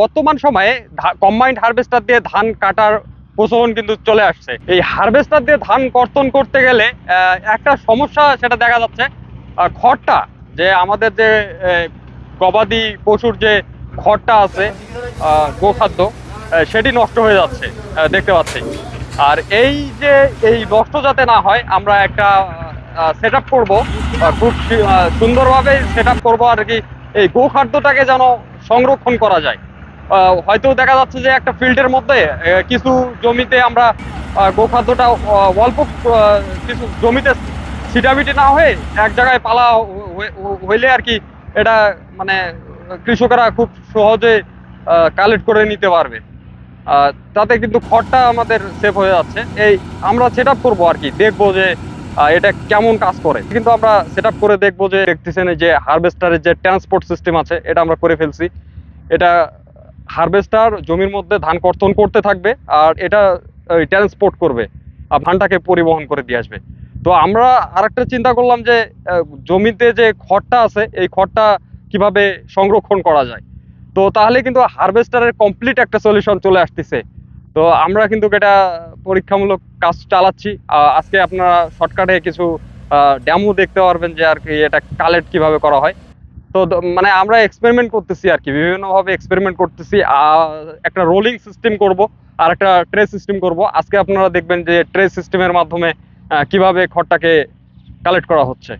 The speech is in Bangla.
বর্তমান সময়ে কম্বাইন্ড হারভেস্টার দিয়ে ধান কাটার প্রচলন কিন্তু চলে আসছে। এই হারভেস্টার দিয়ে ধান কর্তন করতে গেলে একটা সমস্যা সেটা দেখা যাচ্ছে খড়টা, যে আমাদের যে গবাদি পশুর যে খড়টা আছে গোখাদ্য সেটি নষ্ট হয়ে যাচ্ছে দেখতে পাচ্ছি। আর এই যে, এই নষ্ট যাতে না হয়, আমরা একটা সেট আপ করব খুব সুন্দরভাবে সেট আপ করব আর কি, এই গোখাদ্যটাকে যেন সংরক্ষণ করা যায়। হয়তো দেখা যাচ্ছে যে একটা ফিল্ডের মধ্যে কিছু জমিতে আমরা গোখাদ্যটা অল্প কিছু জমিতে ছিটাবিটি না হয়ে এক জায়গায় পালা হইলে আর কি এটা মানে কৃষকরা খুব সহজে কালেক্ট করে নিতে পারবে। তাতে কিন্তু খড়টা আমাদের সেভ হয়ে যাচ্ছে। এই আমরা সেট আপ করব আর কি, দেখব যে এটা কেমন কাজ করে। কিন্তু আমরা সেট আপ করে দেখব যে, দেখতেছেন যে হারভেস্টারের যে ট্রান্সপোর্ট সিস্টেম আছে, এটা আমরা করে ফেলছি। এটা হারভেস্টার জমির মধ্যে ধান কর্তন করতে থাকবে আর এটা ট্রান্সপোর্ট করবে আর ধানটাকে পরিবহন করে দিয়ে আসবে। তো আমরা আরেকটা চিন্তা করলাম যে জমিতে যে খড়টা আছে, এই খড়টা কীভাবে সংরক্ষণ করা যায়? তো তাহলে কিন্তু হারভেস্টারের কমপ্লিট একটা সলিউশন চলে আসতেছে। তো আমরা কিন্তু এটা পরীক্ষামূলক কাজ চালাচ্ছি। আজকে আপনারা শর্টকাটে কিছু ড্যামও দেখতে পারবেন যে আর কি এটা কালেক্ট কীভাবে করা হয়। তো মানে আমরা এক্সপেরিমেন্ট করতেছি আর কি, বিভিন্নভাবে এক্সপেরিমেন্ট করতেছি একটা রোলিং সিস্টেম করব, আর একটা ট্রে সিস্টেম করব। আজকে আপনারা দেখবেন যে ট্রে সিস্টেমের মাধ্যমে কীভাবে খড়টাকে কালেক্ট করা হচ্ছে।